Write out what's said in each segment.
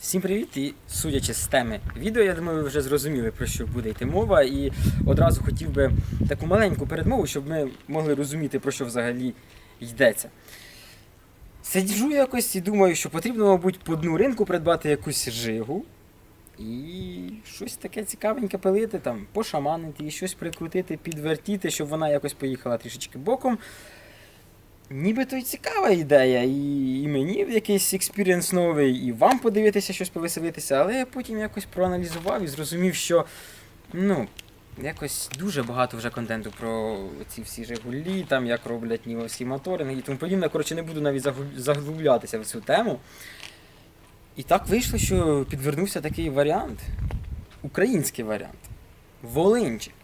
Всім привіт! І судячи з теми відео, я думаю, ви вже зрозуміли, про що буде йти мова. І одразу хотів би таку маленьку передмову, щоб ми могли розуміти, про що взагалі йдеться. Сиджу якось і думаю, що потрібно, мабуть, по дну ринку придбати якусь жигу і щось таке цікавеньке пилити, там, пошаманити і щось прикрутити, підвертіти, щоб вона якось поїхала трішечки боком. Нібито й цікава ідея, і, і мені якийсь експірієнс новий, і вам подивитися щось повеселитися, але я потім якось проаналізував і зрозумів, що ну, якось дуже багато вже контенту про ці всі Жигулі, там як роблять нівовські моторинги і тому подібне. Коротше, не буду навіть заглублятися в цю тему. І так вийшло, що підвернувся такий варіант, український варіант. Волинчик.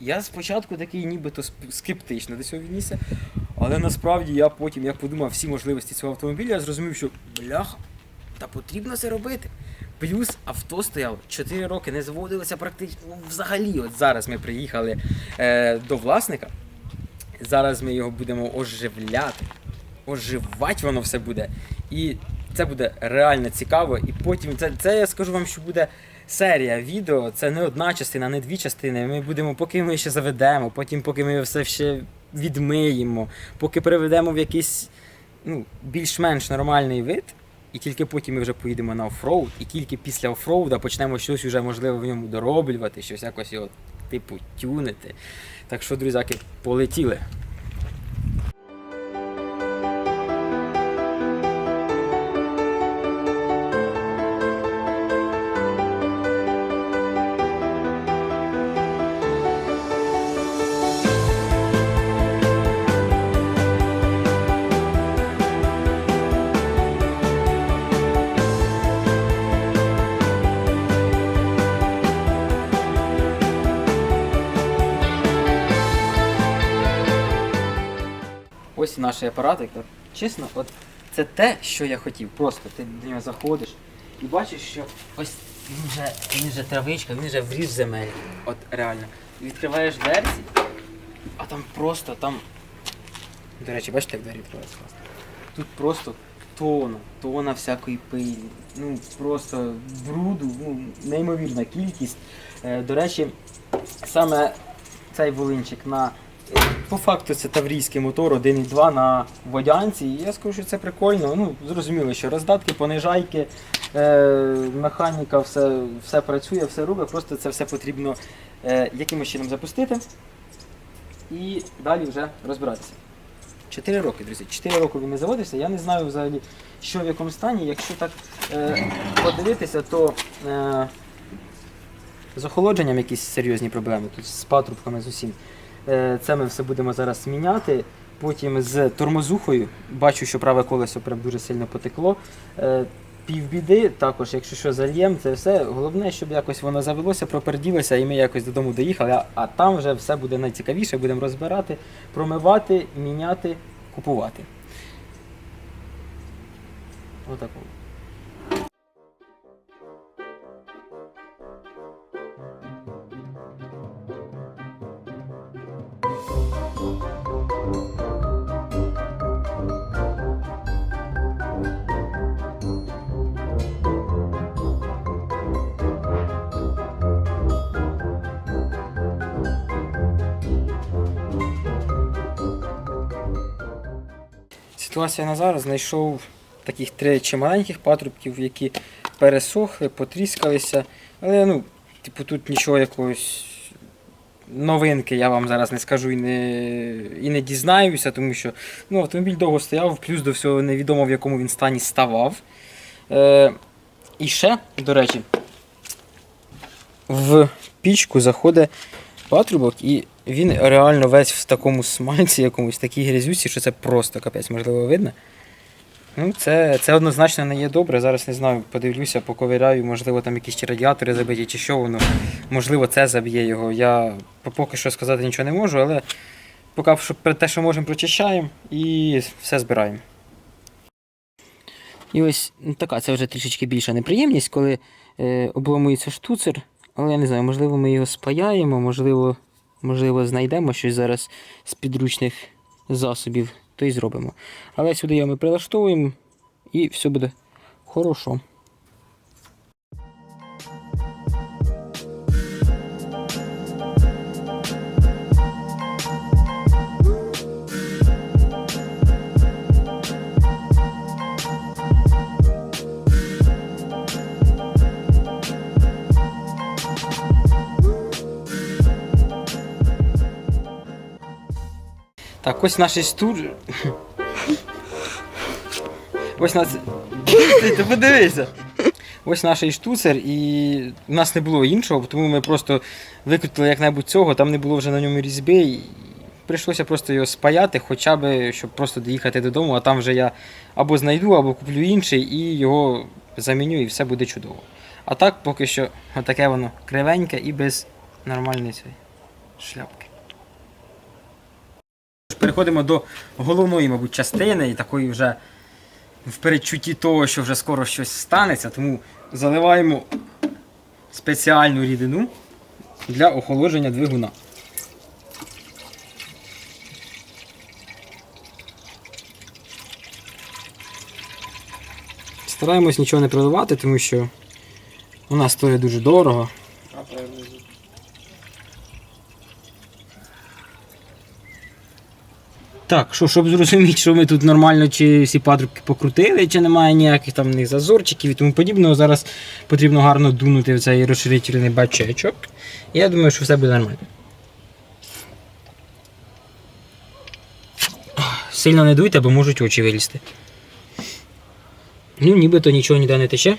Я спочатку такий нібито скептично до цього віднісся, але насправді я потім, як подумав всі можливості цього автомобіля, я зрозумів, що бляха, та потрібно це робити. Плюс авто стояло 4 роки, не заводилося практично ну, взагалі. От зараз ми приїхали е, до власника. Зараз ми його будемо оживляти. Оживати воно все буде. І це буде реально цікаво. І потім це, це я скажу вам, що буде серія відео. Це не одна частина, не дві частини. Ми будемо, поки ми ще заведемо, потім поки ми все ще відмиємо, поки приведемо в якийсь ну, більш-менш нормальний вид. І тільки потім ми вже поїдемо на оффроуд, і тільки після оффроуда почнемо щось уже можливо в ньому дороблювати, щось якось його типу тюнити. Так що, друзяки, полетіли. Ось наш апаратик. Чесно, от це те, що я хотів. Просто ти до нього заходиш і бачиш, що ось він вже, він вже травичка, він вже вріж земель. От реально. Відкриваєш дверці, а там просто там. До речі, бачите, як двері відкриваються класно. Тут просто тона, тона всякої пилі. Ну просто бруду, ну, неймовірна кількість. Е, до речі, саме цей волинчик на по факту це таврійський мотор 1.2 на водянці. І я скажу, що це прикольно. Ну, зрозуміло, що роздатки, понижайки, е, механіка, все, все працює, все робить. Просто це все потрібно е, якимось чином запустити і далі вже розбиратися. Чотири роки, друзі. Чотири роки він не заводився. Я не знаю взагалі, що в якому стані. Якщо так е, подивитися, то е, з охолодженням якісь серйозні проблеми, тут з патрубками з усім. Е, Це ми все будемо зараз міняти. Потім з тормозухою бачу, що праве колесо прям дуже сильно потекло. Е, Півбіди, також, якщо що зальємо, це все. Головне, щоб якось воно завелося, проперділося, і ми якось додому доїхали. А, там вже все буде найцікавіше, будемо розбирати, промивати, міняти, купувати. Отако. Ситуація на зараз знайшов таких три чи маленьких патрубків, які пересохли, потріскалися. Але ну, типу, тут нічого якогось новинки я вам зараз не скажу і не, і не дізнаюся, тому що ну, автомобіль довго стояв, плюс до всього невідомо в якому він стані ставав. Е, і ще, до речі, в пічку заходить патрубок, і він реально весь в такому смальці, якомусь такій грязюці, що це просто капець, можливо, видно. Ну, це, це однозначно не є добре. Зараз не знаю, подивлюся, поковиряю, можливо, там якісь радіатори забиті, чи що воно. Можливо, це заб'є його. Я поки що сказати нічого не можу, але поки що те, що можемо, прочищаємо і все збираємо. І ось ну, така це вже трішечки більша неприємність, коли е, обломується штуцер, але я не знаю, можливо, ми його спаяємо, можливо, можливо, знайдемо щось зараз з підручних засобів, то й зробимо. Але сюди ми прилаштовуємо і все буде хорошо. Так, ось наш студ. Ось нас. Ти подивися. Ось наш штуцер, і в нас не було іншого, тому ми просто викрутили як-небудь цього, там не було вже на ньому різьби. І прийшлося просто його спаяти, хоча б, щоб просто доїхати додому, а там вже я або знайду, або куплю інший і його заміню, і все буде чудово. А так поки що отаке воно кривеньке і без нормальної цієї шляпки. Переходимо до головної, мабуть, частини і такої вже в передчутті того, що вже скоро щось станеться, тому заливаємо спеціальну рідину для охолодження двигуна. Стараємось нічого не проливати, тому що вона стоїть дуже дорого. Так, що, щоб зрозуміти, що ми тут нормально, чи всі патрубки покрутили, чи немає ніяких там в зазорчиків і тому подібного. Зараз потрібно гарно дунути в цей розширительний бачечок. Я думаю, що все буде нормально. Сильно не дуйте, бо можуть очі вилізти. Ну, нібито нічого ніде не тече.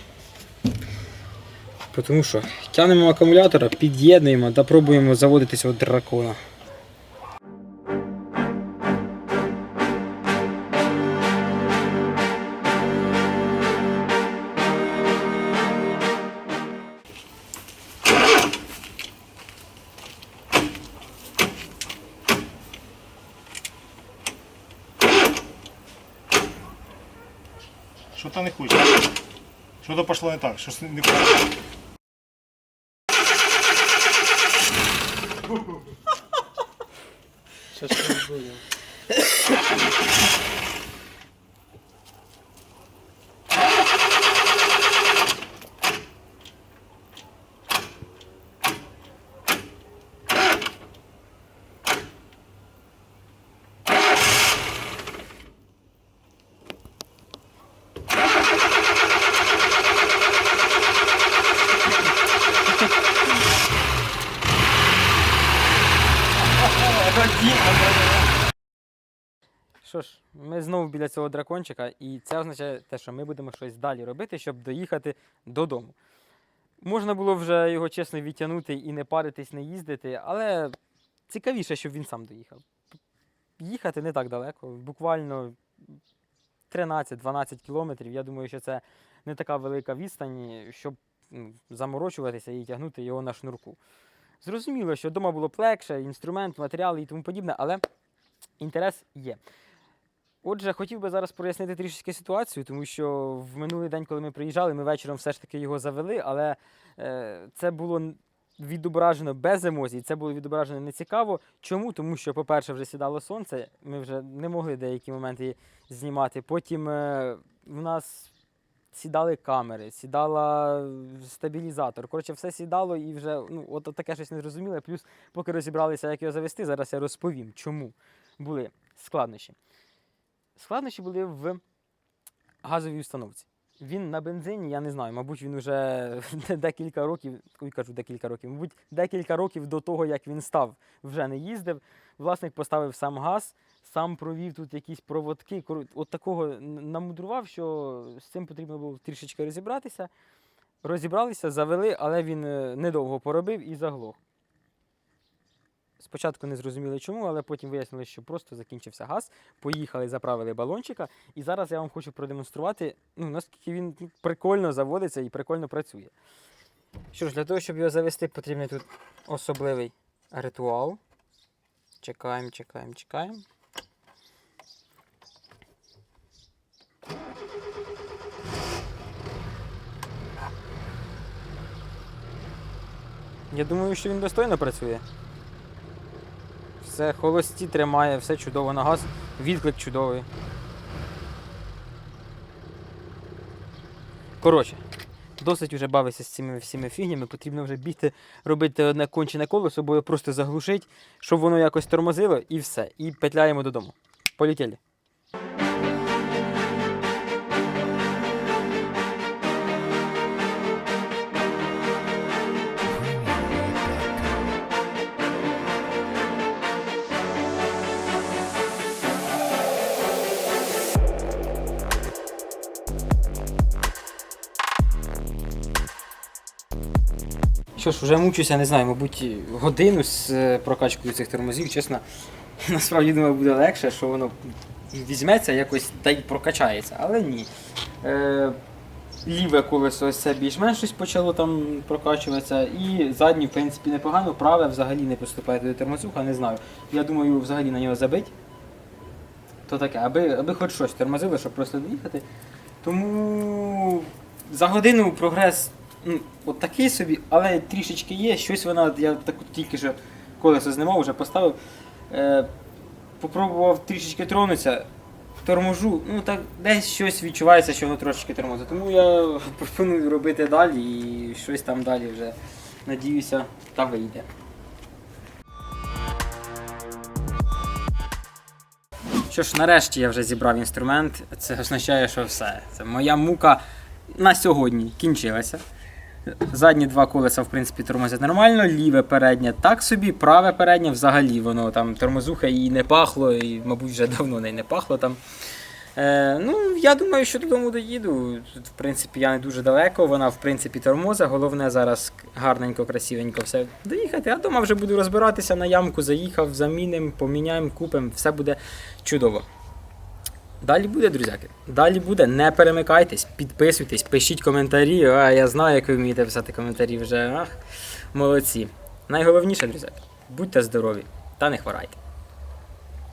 Тому що тягнемо акумулятора, під'єднуємо та пробуємо заводити цього дракона. Что-то не хочет. Что-то пошло не так. Что не хочет. Що ж, ми знову біля цього дракончика, і це означає те, що ми будемо щось далі робити, щоб доїхати додому. Можна було вже його чесно відтягнути і не паритись, не їздити, але цікавіше, щоб він сам доїхав. Їхати не так далеко, буквально 13-12 кілометрів. Я думаю, що це не така велика відстань, щоб ну, заморочуватися і тягнути його на шнурку. Зрозуміло, що вдома було б легше, інструмент, матеріали і тому подібне, але інтерес є. Отже, хотів би зараз прояснити трішки ситуацію, тому що в минулий день, коли ми приїжджали, ми вечором все ж таки його завели, але е, це було відображено без емоцій, це було відображено нецікаво. Чому? Тому що, по-перше, вже сідало сонце, ми вже не могли деякі моменти знімати. Потім е, в нас сідали камери, сідала стабілізатор. Коротше, все сідало і вже ну, от таке щось незрозуміле. Плюс, поки розібралися, як його завести, зараз я розповім, чому були складнощі. Складнощі були в газовій установці. Він на бензині, я не знаю, мабуть, він вже декілька років, ой, кажу декілька років, мабуть, декілька років до того, як він став, вже не їздив. Власник поставив сам газ, сам провів тут якісь проводки. От такого намудрував, що з цим потрібно було трішечки розібратися. Розібралися, завели, але він е, недовго поробив і заглох. Спочатку не зрозуміли чому, але потім вияснили, що просто закінчився газ. Поїхали, заправили балончика. І зараз я вам хочу продемонструвати, ну, наскільки він прикольно заводиться і прикольно працює. Що ж, для того, щоб його завести, потрібний тут особливий ритуал. Чекаємо, чекаємо, чекаємо. Я думаю, що він достойно працює. Все холості тримає, все чудово на газ, відклик чудовий. Коротше, досить вже бавитися з цими всіми фігнями, потрібно вже бігти, робити одне кончене колесо, собою просто заглушить, щоб воно якось тормозило і все. І петляємо додому. Полетіли. Що ж, вже мучуся, не знаю, мабуть, годину з е, прокачкою цих тормозів, чесно. Насправді думаю, буде легше, що воно візьметься якось та й прокачається, але ні. Е, ліве колесо ось це більш-менш щось почало там прокачуватися, і заднє, в принципі, непогано, праве взагалі не поступає до тормозуха, не знаю. Я думаю, взагалі на нього забить. То таке, аби, аби хоч щось тормозило, щоб просто доїхати. Тому за годину прогрес ну, от такий собі, але трішечки є. Щось вона, я так тільки що колесо знімав, вже поставив. Е, попробував трішечки тронутися, торможу, ну так десь щось відчувається, що воно трошечки тормозить. Тому я пропоную робити далі і щось там далі вже надіюся та вийде. Що ж, нарешті я вже зібрав інструмент. Це означає, що все. Це моя мука на сьогодні кінчилася. Задні два колеса, в принципі, тормозять нормально, ліве переднє так собі, праве переднє взагалі воно там тормозуха і не пахло, і, мабуть, вже давно не, пахло там. Е, ну, я думаю, що додому доїду. Тут, в принципі, я не дуже далеко, вона, в принципі, тормоза. Головне зараз гарненько, красивенько все доїхати. А вдома вже буду розбиратися на ямку, заїхав, замінимо, поміняємо, купимо, все буде чудово. Далі буде, друзяки. Далі буде. Не перемикайтесь, підписуйтесь, пишіть коментарі. А я знаю, як ви вмієте писати коментарі вже. Ах, молодці. Найголовніше, друзяки, будьте здорові та не хворайте.